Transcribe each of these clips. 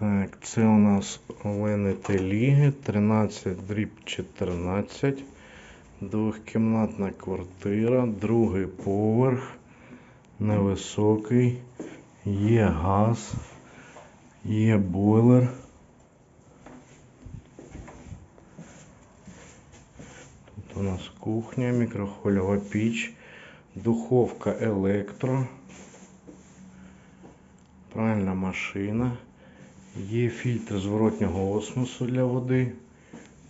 Так, це у нас Олени Теліги, 13 дріб 14. Двохкімнатна квартира, другий поверх, невисокий, є газ, є бойлер. Тут у нас кухня, мікрохвильова піч, духовка електро, пральна машина. Є фільтр зворотнього осмосу для води.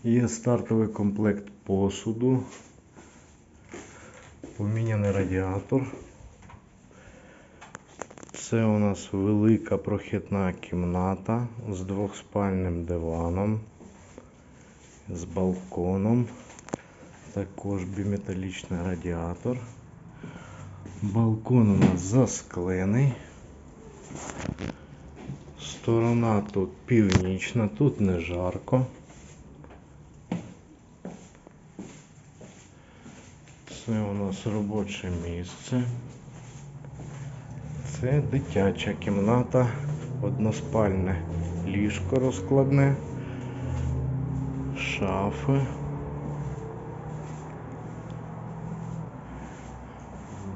Є стартовий комплект посуду. Поміняний радіатор. Це у нас велика прохідна кімната з двохспальним диваном, з балконом. Також біметалічний радіатор. Балкон у нас засклений. Сторона тут північна, тут не жарко. Це у нас робоче місце. Це дитяча кімната, односпальне ліжко розкладне, шафи.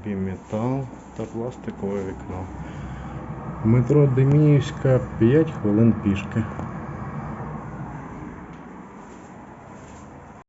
Біметал та пластикове вікно. Метро Деміївська 5 хвилин пішки.